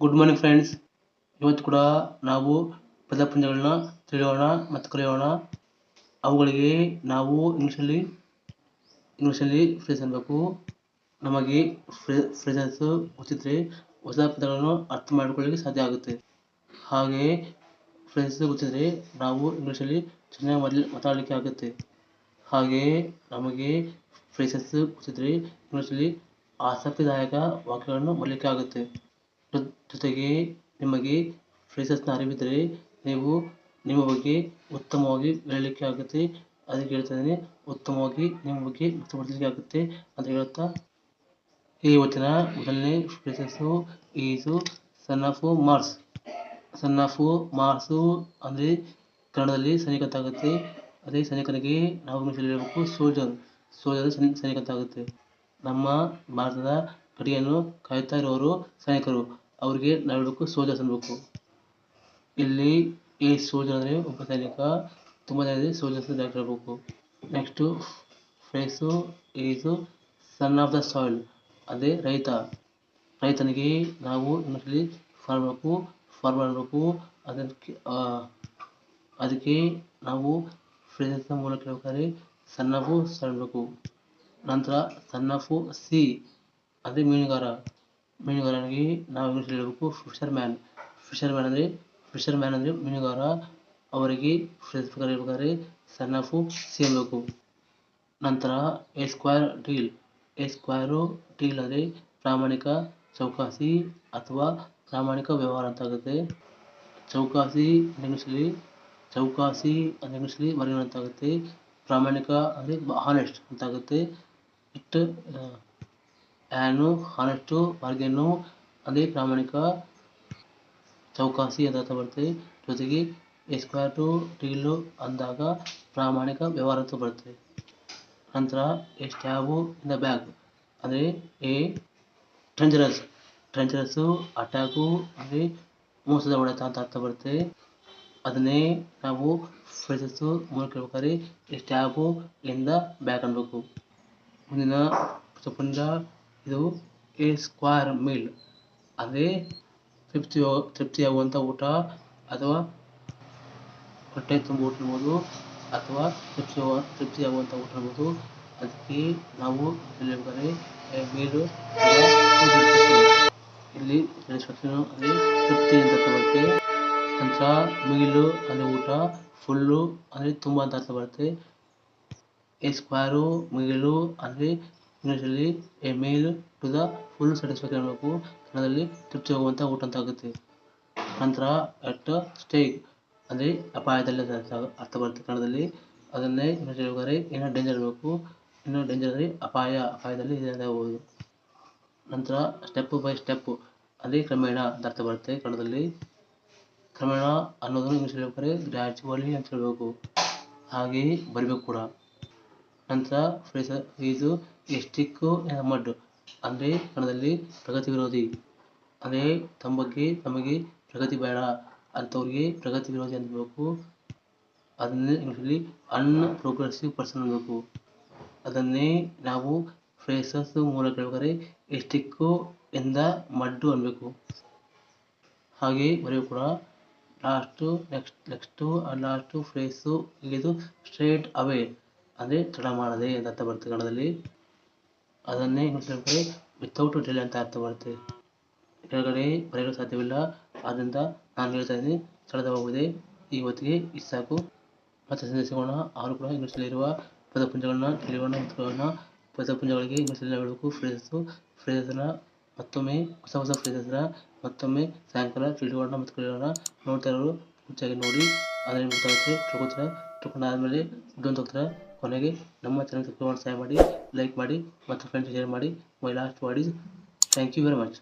Good morning friends ಇವತ್ತು ಕೂಡ ನಾವು ಪದಪುಂಜಗಳನ್ನ ತಿಳಿಯೋಣ ಮತ್ತು ಕಲಿಯೋಣ. ಅವುಗಳಿಗೆ ನಾವು ಇಂಗ್ಲೀಷಲ್ಲಿ ಇಂಗ್ಲೀಷಲ್ಲಿ ಫ್ರೇಸ್ ಅನ್ನಬೇಕು ನಮಗೆ ಫ್ರೇಸಸ್ ಗೊತ್ತಿದ್ರೆ ಹೊಸ ಪದಗಳನ್ನು ಅರ್ಥ ಮಾಡಿಕೊಳ್ಳಲಿಕ್ಕೆ ಸಾಧ್ಯ ಆಗುತ್ತೆ. ಹಾಗೆ ಫ್ರೇಸಸ್ ಗೊತ್ತಿದ್ರೆ ನಾವು ಇಂಗ್ಲೀಷಲ್ಲಿ ಚೆನ್ನಾಗಿ ಮೊದಲು ಮಾತಾಡಲಿಕ್ಕೆ ಆಗುತ್ತೆ. ಹಾಗೆ ನಮಗೆ ಫ್ರೇಸಸ್ ಗೊತ್ತಿದ್ರೆ ಇಂಗ್ಲೀಷಲ್ಲಿ ಆಸಕ್ತಿದಾಯಕ ವಾಕ್ಯಗಳನ್ನು ಬರಲಿಕ್ಕೆ ಆಗುತ್ತೆ. ಜೊತೆಗೆ ನಿಮಗೆ ಫ್ರೇಸಸ್ನ ಅರಿವಿದ್ದರೆ ನೀವು ನಿಮ್ಮ ಬಗ್ಗೆ ಉತ್ತಮವಾಗಿ ಹೇಳಲಿಕ್ಕೆ ಆಗುತ್ತೆ. ಅದಕ್ಕೆ ಹೇಳ್ತಾ ಇದ್ದೀನಿ ಉತ್ತಮವಾಗಿ ನಿಮ್ಮ ಬಗ್ಗೆ ವ್ಯಕ್ತಪಡಿಸಲಿಕ್ಕೆ ಆಗುತ್ತೆ ಅಂತ ಹೇಳ್ತಾ ಈ ಇವತ್ತಿನ ಮೊದಲನೇ phrases is son of Mars. Son of Mars ಅಂದರೆ ಕನ್ನಡದಲ್ಲಿ ಸೈನಿಕ ಅದೇ ಸೈನಿಕನಿಗೆ ನಾವು ಇಂಗ್ಲೀಷಲ್ಲಿ ಹೇಳಬೇಕು ಸೋಲ್ಜರ್ ಸೋಲ್ಜರ್ ಸೈನಿಕ ನಮ್ಮ ಭಾರತದ ಗಡಿಯನ್ನು ಕಾಯುತ್ತಾ ಇರೋರು ಸೈನಿಕರು. ಅವರಿಗೆ ನಾವು ಹೇಳಬೇಕು ಸೋಲ್ಜರ್ಸ್ ಇಲ್ಲಿ ಈ ಸೋಲ್ಜರ್ ಅಂದರೆ ಒಬ್ಬ ಸೈನಿಕ, ತುಂಬ ಜನ ಸೋಲ್ಜರ್ಸ್ ಅಂತ ಹೇಳ್ಬೇಕು next phrase is son of the soil ಅದೇ ರೈತ. ರೈತನಿಗೆ ನಾವು ಇನ್ನೊಂದ್ಸಲಿ ಫಾರ್ಮ್ ಮಾಡಬೇಕು ಫಾರ್ಮ್ ಮಾಡಬೇಕು. ಅದಕ್ಕೆ ಅದಕ್ಕೆ ನಾವು ಫ್ರೇಸಸ್ನ ಮೂಲಕ ಹೇಳ್ಬೇಕಾದ್ರೆ ಸನ್ ಆಫ್ ನಂತರ ಸನ್ ಸಿ ಅದೇ ಮೀನುಗಾರ. ಮೀನುಗಾರನಿಗೆ ನಾವು ಇಂಗ್ಲೀಷಲ್ಲಿ ಹೇಳಬೇಕು ಫಿಶರ್ ಮ್ಯಾನ್ ಫಿಶರ್ ಮ್ಯಾನ್ ಅಂದರೆ ಫಿಶರ್ ಮ್ಯಾನ್ ಅಂದರೆ ಮೀನುಗಾರ ಅವರಿಗೆ ಫ್ರೇಸ್ ಪ್ರಕಾರ ಹೇಳ್ಬೇಕಾದ್ರೆ ಸನ್ ಆಫ್ ಸಿ ಅನ್ಬೇಕು ನಂತರ a square deal a square deal ಅಂದರೆ ಪ್ರಾಮಾಣಿಕ ಚೌಕಾಸಿ ಅಥವಾ ಪ್ರಾಮಾಣಿಕ ವ್ಯವಹಾರ ಅಂತ ಆಗುತ್ತೆ. ಚೌಕಾಸಿ ಅಂದ್ರೆ ಇಂಗ್ಲೀಷಲ್ಲಿ ಚೌಕಾಸಿ ಅಂದ್ರೆ ಇಂಗ್ಲೀಷಲ್ಲಿ ಬರ್ಗನ್ ಅಂತ ಆಗುತ್ತೆ. ಪ್ರಾಮಾಣಿಕ ಅಂದರೆ ಹಾನೆಸ್ಟ್ ಅಂತ ಆಗುತ್ತೆ. ಇಟ್ ಆ್ಯನು ಹಾನೆಸ್ಟು ಮಾರ್ಗೇನು ಅದೇ ಪ್ರಾಮಾಣಿಕ ಚೌಕಾಸಿ ಅಂತ ಬರ್ತದೆ ಜೊತೆಗೆ ಸ್ಕ್ವೇರ್ ಟು ಡೀಲು ಅಂದಾಗ ಪ್ರಾಮಾಣಿಕ ವ್ಯವಹಾರ ಅಂತ ಬರ್ತದೆ ನಂತರ a stab in the back, ಅಂದರೆ ಎ ಟ್ರೆಂಜರಸ್. ಟ್ರೆಂಜರಸ್ಸು ಅಟ್ಯಾಕು, ಅಂದರೆ ಮೋಸದ ಹೊಡೆತ ಅಂತ ಅರ್ಥ ಬರುತ್ತೆ. ಅದನ್ನೇ ನಾವು ಫ್ರೆಸಸ್ಸು ಮೂಲಕ ಹೇಳ್ಬೇಕಾದ್ರೆ ಸ್ಟ್ಯಾಬು ಇಂದ ಬ್ಯಾಗ್ ಅನ್ಬೇಕು. ಮುಂದಿನ ಪುಂಜ ಇದು ಎ ಸ್ಕ್ವಾರ್ ಮೀಲ್ ಅದೇ ತೃಪ್ತಿ ತೃಪ್ತಿಯಾಗುವಂಥ ಊಟ ಅಥವಾ ಹೊಟ್ಟೆ ತುಂಬ ಊಟ ಅನ್ಬೋದು ಅಥವಾ ತೃಪ್ತಿ ತೃಪ್ತಿಯಾಗುವಂಥ ಊಟ ಅನ್ಬೋದು ಅದಕ್ಕೆ ನಾವು ಹೇಳ್ಬೇಕಾದ್ರೆ ಮೀಲು ಇಲ್ಲಿ ಅಲ್ಲಿ ತೃಪ್ತಿ ಅಂತ ಬರುತ್ತೆ ನಂತರ ಮೀಲು ಅಂದರೆ ಊಟ ಫುಲ್ಲು ಅಂದರೆ ತುಂಬ ಅಂತ ಅರ್ಥ ಬರುತ್ತೆ. ಎ ಸ್ಕ್ವಾರು ಮೀಲು ಅಂದರೆ ಇಂಗ್ಲೀಷಲ್ಲಿ a meal to the full satisfaction ಇರಬೇಕು ಕನ್ನಡದಲ್ಲಿ ತೃಪ್ತಿ ಹೋಗುವಂಥ ಊಟ ಅಂತ ಆಗುತ್ತೆ. ನಂತರ ಅಟ್ ಸ್ಟೇಕ್ ಅಂದರೆ ಅಪಾಯದಲ್ಲಿ ಅರ್ಥ ಬರುತ್ತೆ. ಕನ್ನಡದಲ್ಲಿ ಅದನ್ನೇ ಇಂಗ್ಲೀಷಲ್ಲಿ ಏನೋ ಡೇಂಜರ್ ಇರಬೇಕು. ಇನ್ನೂ ಡೇಂಜರ್ ಅಂದರೆ ಅಪಾಯ, ಅಪಾಯದಲ್ಲಿ ಇದಾಗಬಹುದು ನಂತರ ಸ್ಟೆಪ್ ಬೈ ಸ್ಟೆಪ್ ಅದೇ ಕ್ರಮೇಣ ಅಂತ ಅರ್ಥ ಬರುತ್ತೆ. ಕನ್ನಡದಲ್ಲಿ ಕ್ರಮೇಣ ಅನ್ನೋದನ್ನು ಇಂಗ್ಲೀಷಲ್ಲಿ ಹೇಳ್ಬೇಕಾದ್ರೆ ಗ್ರ್ಯಾಜುವಲಿ ಅಂತ ಹೇಳಬೇಕು. ಹಾಗೆಯೇ ಬರಬೇಕು ಕೂಡ. ನಂತರ ಫ್ರೇಸ ಇದು ಎಸ್ಟಿಕ್ಕು ಮಡ್ ಅಂದರೆ ಕನ್ನಡದಲ್ಲಿ ಪ್ರಗತಿ ವಿರೋಧಿ. ಅಂದರೆ ತಮ್ಮ ಬಗ್ಗೆ ನಮಗೆ ಪ್ರಗತಿ ಬೇಡ ಅಂಥವ್ರಿಗೆ ಪ್ರಗತಿ ವಿರೋಧಿ ಅನ್ಬೇಕು ಅದನ್ನೇ ಇಂಗ್ಲೀಷಲ್ಲಿ ಅನ್ ಪ್ರೋಗ್ರೆಸಿವ್ ಪರ್ಸನ್ ಅನ್ಬೇಕು ಅದನ್ನೇ ನಾವು ಫ್ರೇಸಸ್ ಮೂಲಕ ಹೇಳ್ಬೇಕಾದ್ರೆ ಎಸ್ಟಿಕ್ಕು ಎಂದ ಮಡ್ಡು ಅನ್ಬೇಕು ಹಾಗೆ ಬರೆಯೋ ಕೂಡ last next next last phrase ಇದು ಸ್ಟ್ರೇಟ್ ಅವೇ ಅಂದರೆ ತಡ ಮಾಡದೆ ಅಂತ ಬರ್ತದೆ ಕನ್ನಡದಲ್ಲಿ ಅದನ್ನೇ ಇನ್ನೊಂದು ಕಡೆ ವಿತೌಟ್ ಡ್ರಿಲ್ ಅಂತ ಅರ್ಥ ಬರುತ್ತೆ ಕೆಳಗಡೆ ಬರೆಯಲು ಸಾಧ್ಯವಿಲ್ಲ. ಆದ್ದರಿಂದ ನಾನು ಹೇಳ್ತಾ ಇದ್ದೀನಿ, ಸ್ಥಳದ ಹೋಗಿದೆ. ಈ ಹೊತ್ತಿಗೆ ಇಷ್ಟು ಸಾಕು. ಮತ್ತೆ ಸಂದೇಶಗಳನ್ನ ಅವರು ಕೂಡ ಇಂಗ್ಲೀಷಲ್ಲಿರುವ ಪದಪುಂಜಗಳನ್ನ ಮತ್ತು ಕಲಿಯೋಣ ಪದಪುಂಜಗಳಿಗೆ ಇಂಗ್ಲೀಷಲ್ಲಿ ಹೇಳಬೇಕು ಫ್ರೇಸಸ್ಸು ಫ್ರೇಸಸ್ನ ಮತ್ತೊಮ್ಮೆ, ಹೊಸ ಹೊಸ ಫ್ರೇಸಸ್ನ ಮತ್ತೊಮ್ಮೆ ಸಾಯಂಕಾಲ ತಿಳಿಯೋಣ ಮತ್ತು ಕ್ರೀಡೆಗಳನ್ನ ನೋಡ್ತಾ ಇರೋರು ಹೆಚ್ಚಾಗಿ ನೋಡಿ. ಅದರಲ್ಲಿ ಗೊತ್ತಾಗುತ್ತೆ ತಿಳ್ಕೊತೀರ ತಿಳ್ಕೊಂಡಾದ್ಮೇಲೆ ಅಂತ ಹೋಗ್ತೀರ ಕೊನೆಗೆ ನಮ್ಮ ಚಾನಲ್ ಸಬ್ಸ್ಕ್ರೈಬ್ ಮಾಡಿ ಸಹಾಯ ಮಾಡಿ ಲೈಕ್ ಮಾಡಿ ಮತ್ತು ಫ್ರೆಂಡ್ಸ್ ಶೇರ್ ಮಾಡಿ my last word is thank you very much